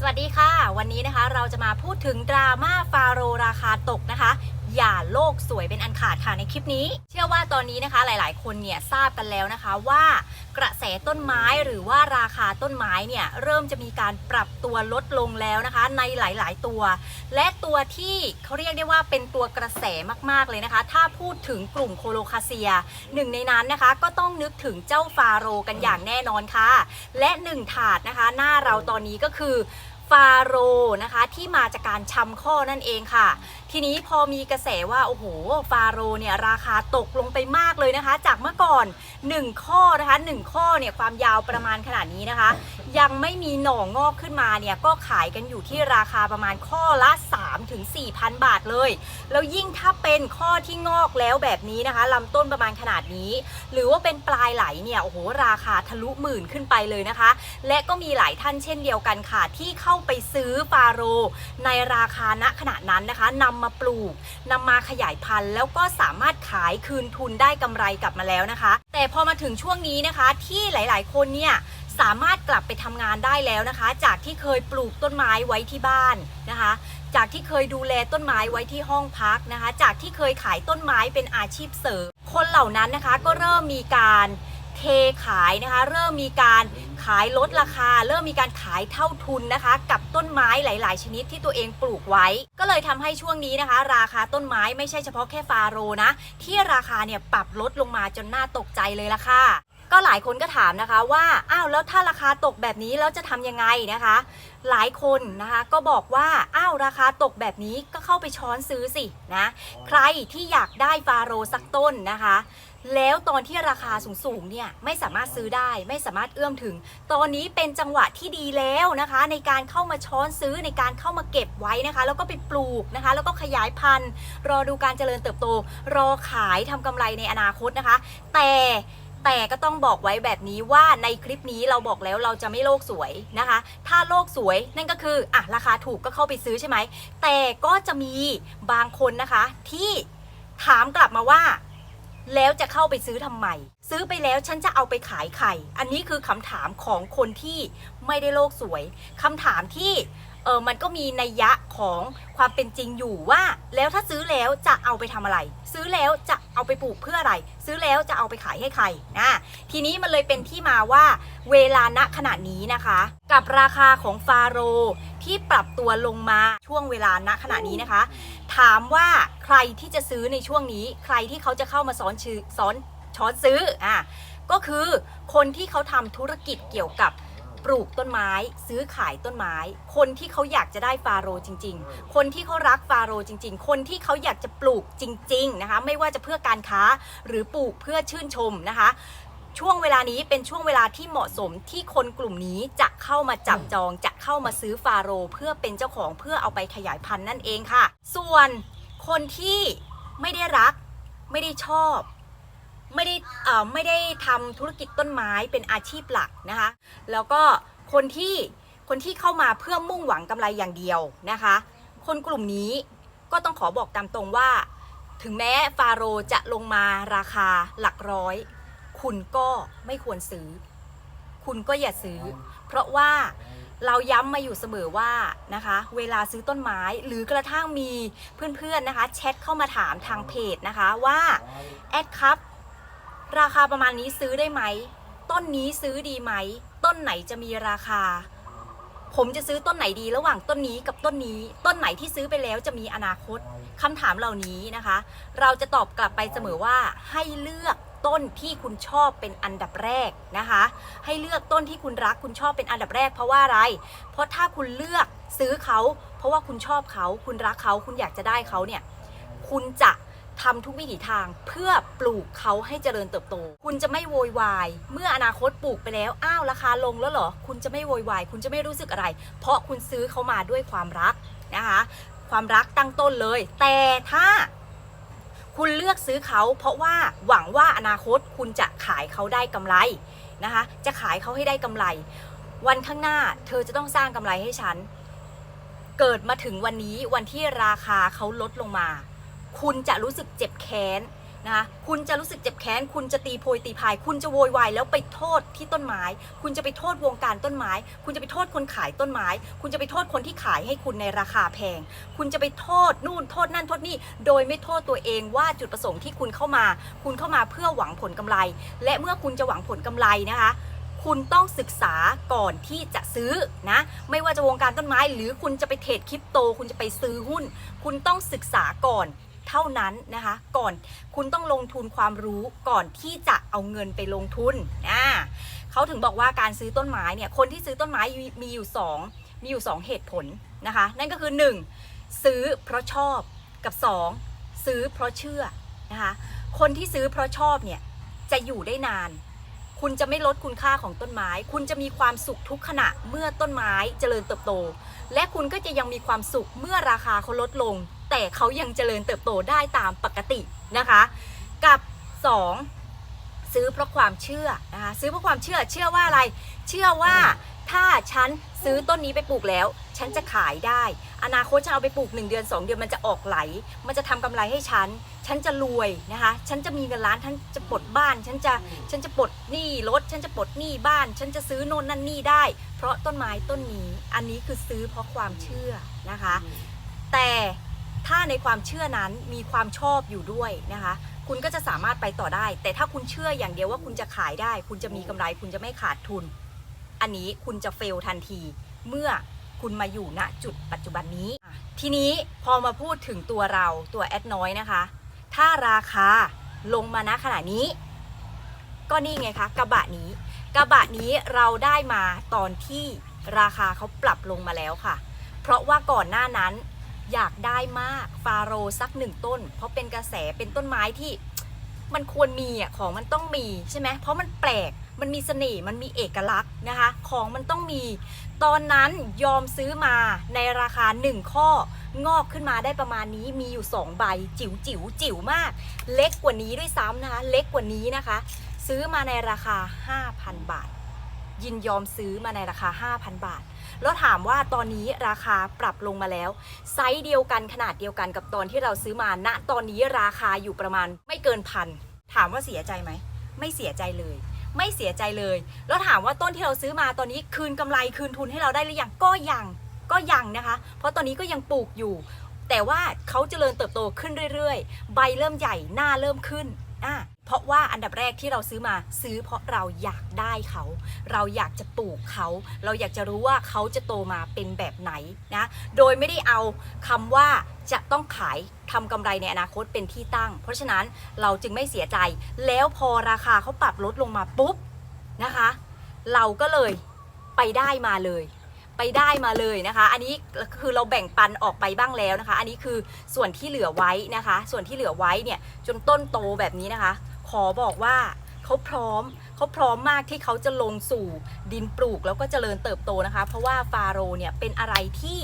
สวัสดีค่ะ วันนี้นะคะเราจะมาพูดถึงดราม่าฟาโรราคาตกนะคะ อย่าโลกสวยเป็นอันขาดค่ะในคลิปนี้ เชื่อว่าตอนนี้นะคะหลายๆ คนเนี่ยทราบกันแล้วนะคะว่ากระแสต้นไม้หรือว่าราคาต้นไม้เนี่ยเริ่มจะมีการปรับตัวลดลงแล้วนะคะ ในหลายๆ ตัว และตัวที่เขาเรียกได้ว่าเป็นตัวกระแสมากๆเลยนะคะ ถ้าพูดถึงกลุ่มโคโลคาเซียหนึ่งในนั้นนะคะก็ต้องนึกถึงเจ้าฟาโรกันอย่างแน่นอนค่ะ และหนึ่งถาดนะคะ หน้าเราตอนนี้ก็คือ ฟาโรนะคะที่มาจากการชำข้อนั่นเองค่ะ ทีนี้พอมีกระแสว่าโอ้โหฟาโรเนี่ยราคาตกลงไปมากเลยนะคะ จากเมื่อก่อน 1 ข้อนะคะ 1 ข้อเนี่ยความยาวประมาณขนาดนี้นะคะ ยังไม่มีหน่องอกขึ้นมาเนี่ยก็ขายกันอยู่ที่ราคาประมาณข้อละ3ถึง4,000บาทเลย แล้วยิ่งถ้าเป็นข้อที่งอกแล้วแบบนี้นะคะลำต้นประมาณขนาดนี้ หรือว่าเป็นปลายไหลเนี่ยโอ้โหราคาทะลุหมื่นขึ้นไปเลยนะคะ และก็มีหลายท่านเช่นเดียวกันค่ะ ที่เข้าไปซื้อฟาโรในราคาณขณะนั้นนะคะนำมาปลูกนำมาขยายพันธุ์ แล้วก็สามารถขายคืนทุนได้กำไรกลับมาแล้วนะคะ แต่พอมาถึงช่วงนี้นะคะ ที่หลาย ๆ คนเนี่ยสามารถกลับไปทำงานได้แล้วนะคะ จากที่เคยปลูกต้นไม้ไว้ที่บ้านนะคะ จากที่เคยดูแลต้นไม้ไว้ที่ห้องพักนะคะ จากที่เคยขายต้นไม้เป็นอาชีพเสริม คนเหล่านั้นนะคะก็เริ่มมีการ เทขายนะคะ เริ่มมีการขายลดราคา เริ่มมีการขายเท่าทุนนะคะ กับต้นไม้หลาย ๆ ชนิดที่ตัวเองปลูกไว้ ก็เลยทำให้ช่วงนี้นะคะ ราคาต้นไม้ไม่ใช่เฉพาะแค่ฟาโรนะ ที่ราคาเนี่ยปรับลดลงมาจนน่าตกใจเลยละค่ะก็หลายคนก็ถามนะคะว่า อ้าวแล้วถ้าราคาตกแบบนี้แล้วจะทำยังไงนะคะ หลายคนนะคะก็บอกว่า อ้าวราคาตกแบบนี้ก็เข้าไปช้อนซื้อสินะ ใครที่อยากได้ฟาโรสักต้นนะคะ แล้วตอนที่ราคาสูงๆเนี่ยไม่สามารถซื้อได้ไม่สามารถเอื้อมถึง ตอนนี้เป็นจังหวะที่ดีแล้วนะคะ ในการเข้ามาช้อนซื้อในการเข้ามาเก็บไว้นะคะ แล้วก็ไปปลูกนะคะ แล้วก็ขยายพันธุ์รอดูการเจริญเติบโต รอขายทำกำไรในอนาคตนะคะ แต่แต่ก็ต้องบอกไว้แบบนี้ว่าในคลิปนี้เราบอกแล้วเราจะไม่โลกสวยนะคะ ถ้าโลกสวยนั่นก็คืออะราคาถูกก็เข้าไปซื้อใช่ไหม แต่ก็จะมีบางคนนะคะที่ถามกลับมาว่า แล้วจะเข้าไปซื้อทำไม ซื้อไปแล้วฉันจะเอาไปขายไข่อันนี้คือคำถามของคนที่ไม่ได้โลกสวยคำถามที่ ออมันก็มีนัยยะของความเป็นจริงอยู่ว่า แล้วถ้าซื้อแล้วจะเอาไปทำอะไร ซื้อแล้วจะเอาไปปลูกเพื่ออะไร ซื้อแล้วจะเอาไปขายให้ใครนะทีนี้มันเลยเป็นที่มาว่า เวลาณขณะนี้นะคะ กับราคาของฟาโรที่ปรับตัวลงมาช่วงเวลาณขณะนี้นะคะ ถามว่าใครที่จะซื้อในช่วงนี้ ใครที่เขาจะเข้ามาสอนชื่อสอนช้อนซื้ออะก็คือคนที่เขาทำธุรกิจเกี่ยวกับ ลูกต้นไม้ ซื้อขายต้นไม้ คนที่เขาอยากจะได้ฟาโรห์จริง ๆ คนที่เขารักฟาโรห์จริง ๆ คนที่เขาอยากจะปลูกจริง ๆ นะคะ ไม่ว่าจะเพื่อการค้าหรือปลูกเพื่อชื่นชมนะคะ ช่วงเวลานี้เป็นช่วงเวลาที่เหมาะสมที่คนกลุ่มนี้จะเข้ามาจับจอง จะเข้ามาซื้อฟาโรห์เพื่อเป็นเจ้าของเพื่อเอาไปขยายพันธุ์นั่นเองค่ะ ส่วนคนที่ไม่ได้รัก ไม่ได้ชอบ ไม่ได้เอ่อไม่ได้ทำธุรกิจต้นไม้เป็นอาชีพหลักนะคะ แล้วก็คนที่คนที่เข้ามาเพื่อมุ่งหวังกำไรอย่างเดียวนะคะ คนกลุ่มนี้ก็ต้องขอบอกตามตรงว่า ถึงแม้ฟาโรจะลงมาราคาหลักร้อย คุณก็ไม่ควรซื้อ คุณก็อย่าซื้อ เพราะว่าเราย้ำมาอยู่เสมอว่านะคะ เวลาซื้อต้นไม้หรือกระทั่งมีเพื่อนๆนะคะแชทเข้ามาถามทางเพจนะคะว่าแอดครับ ราคาประมาณนี้ซื้อได้ไหม ต้นนี้ซื้อดีไหม ต้นไหนจะมีราคา ผมจะซื้อต้นไหนดีระหว่างต้นนี้กับต้นนี้ ต้นไหนที่ซื้อไปแล้วจะมีอนาคตคำถามเหล่านี้นะคะ เราจะตอบกลับไปเสมอว่าให้เลือกต้นที่คุณชอบเป็นอันดับแรกนะคะ ให้เลือกต้นที่คุณรักคุณชอบเป็นอันดับแรกเพราะว่าอะไร เพราะถ้าคุณเลือกซื้อเขา เพราะว่าคุณชอบเขา คุณรักเขา คุณอยากจะได้เขาเนี่ย คุณจะ ทำทุกวิถีทางเพื่อปลูกเขาให้เจริญเติบโต คุณจะไม่โวยวาย เมื่ออนาคตปลูกไปแล้วอ้าวราคาลงแล้วเหรอ คุณจะไม่โวยวาย คุณจะไม่รู้สึกอะไร เพราะคุณซื้อเขามาด้วยความรักนะคะ ความรักตั้งต้นเลย แต่ถ้าคุณเลือกซื้อเขาเพราะว่าหวังว่าอนาคตคุณจะขายเขาได้กำไรนะคะ จะขายเขาให้ได้กำไร วันข้างหน้าเธอจะต้องสร้างกำไรให้ฉัน เกิดมาถึงวันนี้วันที่ราคาเขาลดลงมา คุณจะรู้สึกเจ็บแค้นนะคะคุณจะรู้สึกเจ็บแค้น คุณจะตีโพยตีพาย คุณจะโวยวายแล้วไปโทษที่ต้นไม้ คุณจะไปโทษวงการต้นไม้ คุณจะไปโทษคนขายต้นไม้ คุณจะไปโทษคนที่ขายให้คุณในราคาแพง คุณจะไปโทษนู่นโทษนั่นโทษนี่ โดยไม่โทษตัวเองว่าจุดประสงค์ที่คุณเข้ามา คุณเข้ามาเพื่อหวังผลกำไร และเมื่อคุณจะหวังผลกำไรนะคะคุณต้องศึกษาก่อนที่จะซื้อนะ ไม่ว่าจะวงการต้นไม้ หรือคุณจะไปเทรดคริปโต คุณจะไปซื้อหุ้น คุณต้องศึกษาก่อน เท่านั้นนะคะ ก่อนคุณต้องลงทุนความรู้ก่อนที่จะเอาเงินไปลงทุนนะเขาถึงบอกว่าการซื้อต้นไม้เนี่ยคนที่ซื้อต้นไม้มีอยู่สองมีอยู่สองเหตุผลนะคะ นั่นก็คือหนึ่งซื้อเพราะชอบกับสองซื้อเพราะเชื่อนะคะคนที่ซื้อเพราะชอบเนี่ยจะอยู่ได้นาน คุณจะไม่ลดคุณค่าของต้นไม้ คุณจะมีความสุขทุกขณะเมื่อต้นไม้เจริญเติบโต และคุณก็จะยังมีความสุขเมื่อราคาเขาลดลง แต่เขายังเจริญเติบโตได้ตามปกตินะคะ กับ 2 ซื้อเพราะความเชื่อนะคะซื้อเพราะความเชื่อเชื่อว่าอะไร เชื่อว่าถ้าฉันซื้อต้นนี้ไปปลูกแล้ว ฉันจะขายได้ อนาคตฉันเอาไปปลูก 1 เดือน 2 เดือนมันจะออกไหล มันจะทำกำไรให้ฉัน ฉันจะรวยนะคะ ฉันจะมีเงินล้าน ฉันจะปลดบ้าน ฉันจะ ฉันจะปลดหนี้รถ ฉันจะปลดหนี้บ้าน ฉันจะซื้อโน่นนั่นนี่ได้ เพราะต้นไม้ต้นนี้ อันนี้คือซื้อเพราะความเชื่อนะคะ แต่ ถ้าในความเชื่อนั้นมีความชอบอยู่ด้วยนะคะ คุณก็จะสามารถไปต่อได้ แต่ถ้าคุณเชื่ออย่างเดียวว่าคุณจะขายได้ คุณจะมีกำไร คุณจะไม่ขาดทุน อันนี้คุณจะเฟลทันที เมื่อคุณมาอยู่ณจุดปัจจุบันนี้ ทีนี้พอมาพูดถึงตัวเราตัวแอดน้อยนะคะ ถ้าราคาลงมาณขณะนี้ ก็นี่ไงคะกระบะนี้ กระบะนี้เราได้มาตอนที่ราคาเขาปรับลงมาแล้วค่ะ เพราะว่าก่อนหน้านั้น อยากได้มากฟาโรสักหนึ่งต้น เพราะเป็นกระแสเป็นต้นไม้ที่มันควรมีอะของมันต้องมีใช่ไหมเพราะมันแปลกมันมีเสน่ห์มันมีเอกลักษณ์นะคะ ของมันต้องมี ตอนนั้นยอมซื้อมาในราคา 1 ข้องอกขึ้นมาได้ประมาณนี้มีอยู่ 2 ใบ จิ๋วจิ๋วจิ๋วมาก เล็กกว่านี้ด้วยซ้ำนะคะ เล็กกว่านี้นะคะ ซื้อมาในราคา 5,000 บาท ยินยอมซื้อมาในราคา 5,000 บาท แล้วถามว่าตอนนี้ราคาปรับลงมาแล้ว ไซส์เดียวกันขนาดเดียวกันกับตอนที่เราซื้อมาณตอนนี้ราคาอยู่ประมาณไม่เกินพันถามว่าเสียใจไหม ไม่เสียใจเลย ไม่เสียใจเลย แล้วถามว่าต้นที่เราซื้อมาตอนนี้คืนกำไรคืนทุนให้เราได้หรือยังก็ยังก็ยังนะคะ เพราะตอนนี้ก็ยังปลูกอยู่ แต่ว่าเขาเจริญเติบโตขึ้นเรื่อยๆ ใบเริ่มใหญ่หน้าเริ่มขึ้น อะเพราะว่าอันดับแรกที่เราซื้อมาซื้อเพราะเราอยากได้เขา เราอยากจะปลูกเขา เราอยากจะรู้ว่าเขาจะโตมาเป็นแบบไหนนะ โดยไม่ได้เอาคำว่าจะต้องขายทำกำไรในอนาคตเป็นที่ตั้ง เพราะฉะนั้นเราจึงไม่เสียใจ แล้วพอราคาเขาปรับลดลงมาปุ๊บนะคะ เราก็เลยไปได้มาเลย ไปได้มาเลยนะคะ อันนี้คือเราแบ่งปันออกไปบ้างแล้วนะคะ อันนี้คือส่วนที่เหลือไว้นะคะ ส่วนที่เหลือไว้เนี่ยจนต้นโตแบบนี้นะคะ ขอบอกว่าเขาพร้อมเขาพร้อมมากที่เขาจะลงสู่ดินปลูกแล้วก็เจริญเติบโตนะคะ เพราะว่าฟาโรเนี่ยเป็นอะไรที่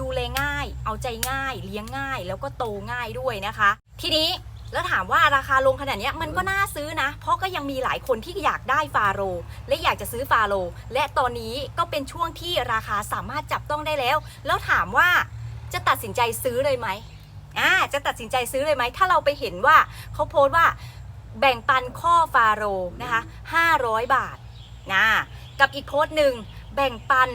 ดูแลง่าย เอาใจง่าย เลี้ยงง่าย แล้วก็โตง่ายด้วยนะคะ ทีนี้ แล้วถามว่าราคาลงขนาดนี้มันก็น่าซื้อนะ เพราะก็ยังมีหลายคนที่อยากได้ฟาโร และอยากจะซื้อฟาโร และตอนนี้ก็เป็นช่วงที่ราคาสามารถจับต้องได้แล้ว แล้วถามว่าจะตัดสินใจซื้อเลยไหมอ่าจะตัดสินใจซื้อเลยไหม ถ้าเราไปเห็นว่าเขาโพสต์ว่าแบ่งปันข้อฟาโรนะคะ500 บาทนะกับอีกโพสต์หนึ่งแบ่งปัน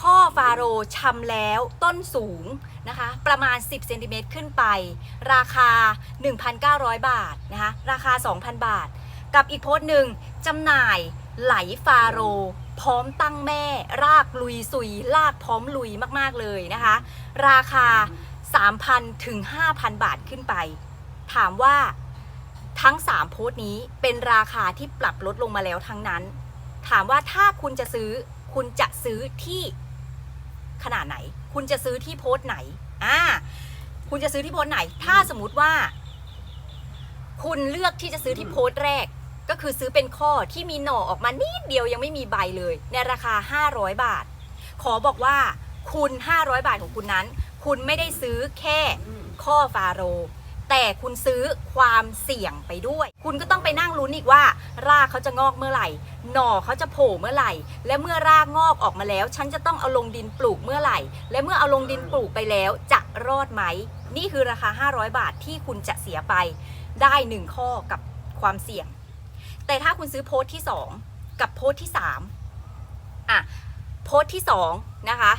ข้อฟาโรห์ชำแล้วต้นสูงนะคะ ประมาณ 10เซนติเมตรขึ้นไป ราคา 1,900 บาทนะคะ ราคา 2,000 บาท กับอีกโพสต์หนึ่งจำหน่ายไหลฟาโร พร้อมตั้งแม่ รากลุยสุยลากพร้อมลุยมากๆเลยนะคะ ราคา 3,000 ถึง 5,000 บาทขึ้นไป ถามว่าทั้ง 3 โพสต์นี้เป็นราคาที่ปรับลดลงมาแล้วทั้งนั้น ถามว่าถ้าคุณจะซื้อคุณจะซื้อที่ ขนาดไหน คุณจะซื้อที่โพสต์ไหนอ่าคุณจะซื้อที่โพสต์ไหน ถ้าสมมติว่า คุณเลือกที่จะซื้อที่โพสต์แรก ก็คือซื้อเป็นข้อที่มีหน่อออกมานิดเดียวยังไม่มีใบเลย ในราคา 500 บาท ขอบอกว่าคุณ 500 บาทของคุณนั้น คุณไม่ได้ซื้อแค่ข้อฟาโร แต่คุณซื้อความเสี่ยงไปด้วย คุณก็ต้องไปนั่งลุ้นอีกว่า รากเขาจะงอกเมื่อไหร่ หน่อเขาจะโผล่เมื่อไหร่ และเมื่อรากงอกออกมาแล้ว ฉันจะต้องเอาลงดินปลูกเมื่อไหร่ และเมื่อเอาลงดินปลูกไปแล้วจะรอดไหม นี่คือราคา 500 บาทที่คุณจะเสียไป ได้หนึ่งข้อกับความเสี่ยง แต่ถ้าคุณซื้อโพสต์ที่ 2 กับโพสต์ที่3อะโพสต์ที่2นะคะ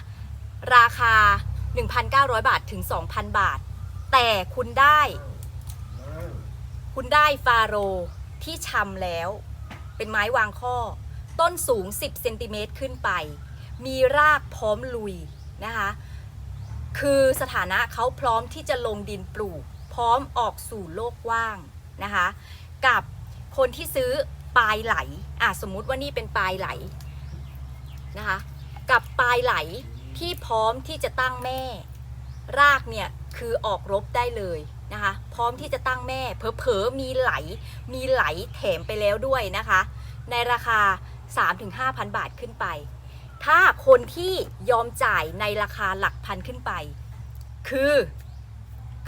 ราคา 1,900 บาทถึง 2,000 บาท แต่คุณได้ คุณได้ฟาโรที่ชำแล้ว เป็นไม้วางข้อ ต้นสูง 10เซนติเมตรขึ้นไป มีรากพร้อมลุยนะคะ คือสถานะเขาพร้อมที่จะลงดินปลูก พร้อมออกสู่โลกกว้างนะคะ กับคนที่ซื้อปลายไหลอะสมมุติว่านี่เป็นปลายไหลนะคะ กับปลายไหลที่พร้อมที่จะตั้งแม่ รากเนี่ยคือออกรบได้เลยนะคะ พร้อมที่จะตั้งแม่เผลอๆมีไหล มีไหลแถมไปแล้วด้วยนะคะ ในราคา 3-5,000 บาทขึ้นไป ถ้าคนที่ยอมจ่ายในราคาหลักพันขึ้นไป คือ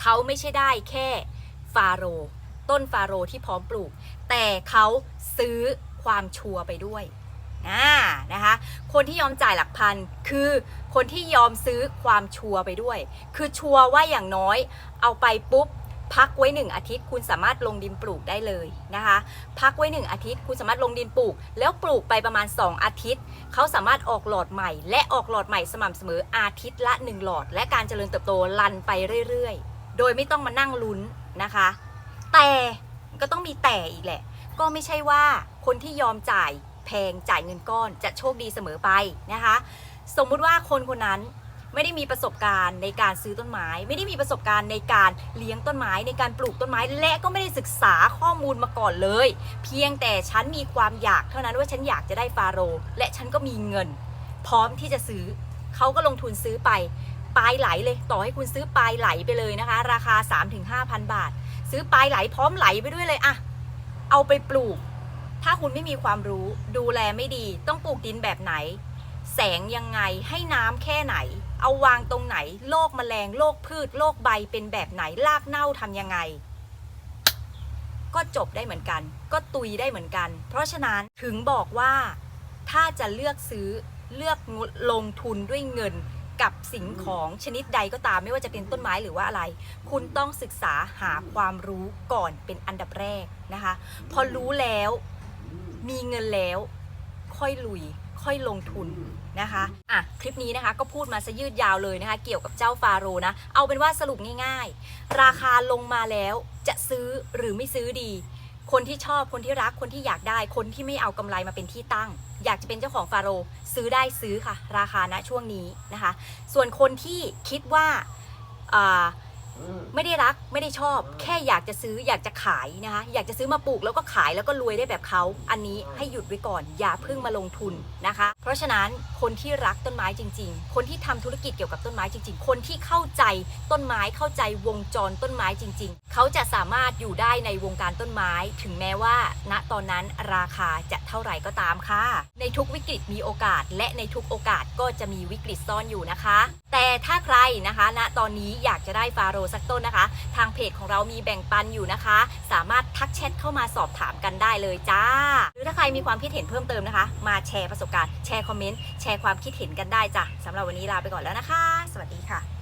เขาไม่ใช่ได้แค่ฟาโรต้นฟาโรที่พร้อมปลูก แต่เขาซื้อความชัวไปด้วย อ่านะคะคนที่ยอมจ่ายหลักพันคือคนที่ยอมซื้อความชัวร์ไปด้วย คือชัวร์ว่าอย่างน้อยเอาไปปุ๊บพักไว้หนึ่งอาทิตย์คุณสามารถลงดินปลูกได้เลยนะคะ พักไว้หนึ่งอาทิตย์คุณสามารถลงดินปลูก แล้วปลูกไปประมาณ 2 อาทิตย์ เขาสามารถออกหลอดใหม่ และออกหลอดใหม่สม่ำเสมออาทิตย์ละ 1 หลอด และการเจริญเติบโตลันไปเรื่อยๆ โดยไม่ต้องมานั่งลุ้นนะคะ แต่ก็ต้องมีแต่อีกแหละ ก็ไม่ใช่ว่าคนที่ยอมจ่าย แพงจ่ายเงินก้อนจะโชคดีเสมอไปนะคะ สมมุติว่าคนคนนั้นไม่ได้มีประสบการณ์ในการซื้อต้นไม้ ไม่ได้มีประสบการณ์ในการเลี้ยงต้นไม้ในการปลูกต้นไม้ และก็ไม่ได้ศึกษาข้อมูลมาก่อนเลย เพียงแต่ฉันมีความอยากเท่านั้นว่าฉันอยากจะได้ฟาโรและฉันก็มีเงิน พร้อมที่จะซื้อเขาก็ลงทุนซื้อไปปลายไหลเลยต่อให้คุณซื้อปลายไหลไปเลยนะคะ ราคา 3-5,000 บาท ซื้อปลายไหลพร้อมไหลไปด้วยเลยอะเอาไปปลูก ถ้าคุณไม่มีความรู้ดูแลไม่ดี ต้องปลูกดินแบบไหน แสงยังไงให้น้ำแค่ไหน เอาวางตรงไหนโรคแมลงโรคพืชโรคใบเป็นแบบไหนรากเน่าทำยังไง ก็จบได้เหมือนกัน ก็ตุยได้เหมือนกัน เพราะฉะนั้นถึงบอกว่าถ้าจะเลือกซื้อเลือกลงทุนด้วยเงินกับสิ่งของชนิดใดก็ตามไม่ว่าจะเป็นต้นไม้หรือว่าอะไร คุณต้องศึกษาหาความรู้ก่อนเป็นอันดับแรกนะคะ พอรู้แล้ว มีเงินแล้ว ค่อยลุย ค่อยลงทุนนะคะอะคลิปนี้นะคะก็พูดมาซะยืดยาวเลยนะคะ เกี่ยวกับเจ้าฟาโรห์นะ เอาเป็นว่าสรุปง่าย ๆ ราคาลงมาแล้วจะซื้อหรือไม่ซื้อดี คนที่ชอบคนที่รักคนที่อยากได้ คนที่ไม่เอากำไรมาเป็นที่ตั้ง อยากจะเป็นเจ้าของฟาโรห์ซื้อได้ซื้อค่ะ ราคาณช่วงนี้นะคะ ส่วนคนที่คิดว่าอ่า ไม่ได้รักไม่ได้ชอบ แค่อยากจะซื้ออยากจะขายนะคะอยากจะซื้อมาปลูกแล้วก็ขายแล้วก็รวยได้แบบเขา อันนี้ให้หยุดไว้ก่อน อย่าเพิ่งมาลงทุนนะคะ เพราะฉะนั้นคนที่รักต้นไม้จริง ๆ คนที่ทำธุรกิจเกี่ยวกับต้นไม้จริง ๆ คนที่เข้าใจต้นไม้เข้าใจวงจรต้นไม้จริง ๆ เขาจะสามารถอยู่ได้ในวงการต้นไม้ ถึงแม้ว่า ณตอนนั้นราคาจะเท่าไหร่ก็ตามค่ะ ในทุกวิกฤตมีโอกาส และในทุกโอกาสก็จะมีวิกฤตซ่อนอยู่นะคะ แต่ถ้าใครนะคะณตอนนี้อยากจะได้ฟาโรห์สักต้นนะคะ ทางเพจของเรามีแบ่งปันอยู่นะคะ สามารถทักแชทเข้ามาสอบถามกันได้เลยจ้า หรือถ้าใครมีความคิดเห็นเพิ่มเติมนะคะ มาแชร์ประสบการณ์แชร์คอมเมนต์แชร์ความคิดเห็นกันได้จ้ะสำหรับวันนี้ลาไปก่อนแล้วนะคะ สวัสดีค่ะ